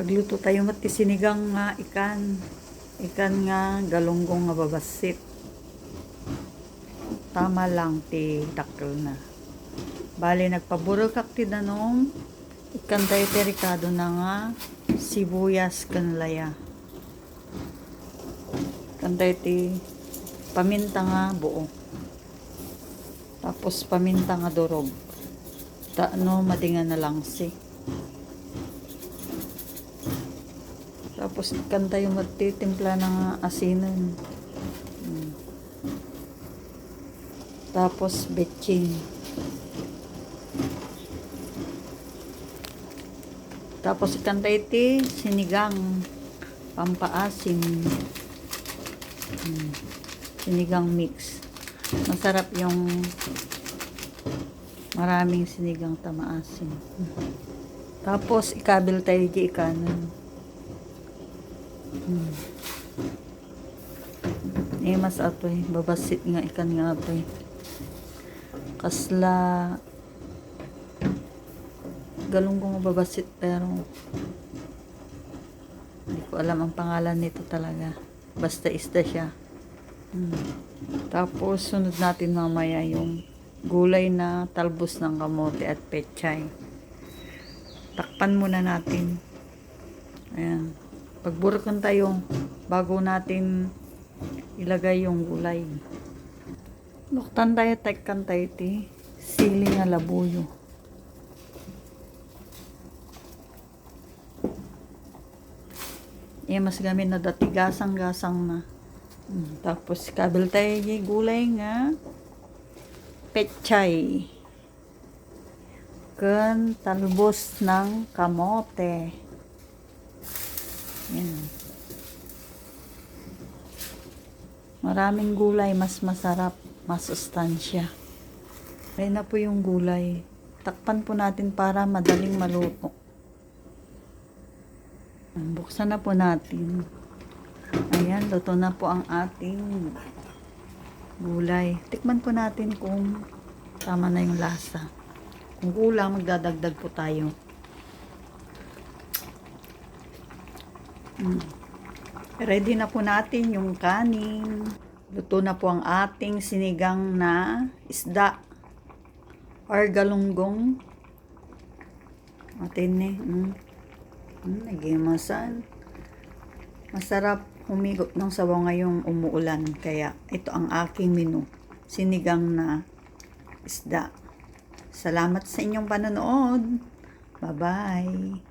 Pagluto tayo mati sinigang nga ikan. Ikan nga galunggong nga babasit. Tama lang ti dakkel na. Bali nagpaburokak ti danom. Ikan tayo ti ricado na nga sibuyas kanlaya. Ikan tayo ti paminta nga buo. Tapos paminta nga durog. Ta ano madingan na lang si. Tapos ikan tayo magtitimpla ng asinan. Mm. Tapos betchin. Tapos ikan tayo ti sinigang pampaasim. Mm. Sinigang mix. Masarap yung maraming sinigang tamaasim. Tapos ikabil tayo di ikanan. Hmm. Eh, mas atoy. Babasit nga ikan nga atoy. Kasla galunggong nga babasit pero hindi ko alam ang pangalan nito talaga. Basta isda siya. Hmm. Tapos sunod natin mamaya yung gulay na talbos ng kamote at pechay. Takpan muna natin. Ayan. Pagburukan tayo bago natin ilagay yung gulay. Luktan tayo, tekkan tayo ti. Sili nga labuyo. Eh, mas gamit na dati gasang-gasang na. Hmm, Tapos, kabil tayo yung gulay nga. Pechay. Kan talbos ng kamote. Yan. Maraming gulay, mas masarap, mas sustansya. Ayun na po yung gulay. Takpan po natin para madaling maluto. Buksan na po natin. Ayan, luto na po ang ating gulay. Tikman po natin kung tama na yung lasa. Kung kulang, magdadagdag po tayo. Ready na po natin yung kanin. Luto na po ang ating sinigang na isda or galunggong. Atin eh. Mm. Mm. Masarap humigot ng sabaw ngayong umuulan. Kaya ito ang aking menu. Sinigang na isda. Salamat sa inyong panonood. Bye-bye.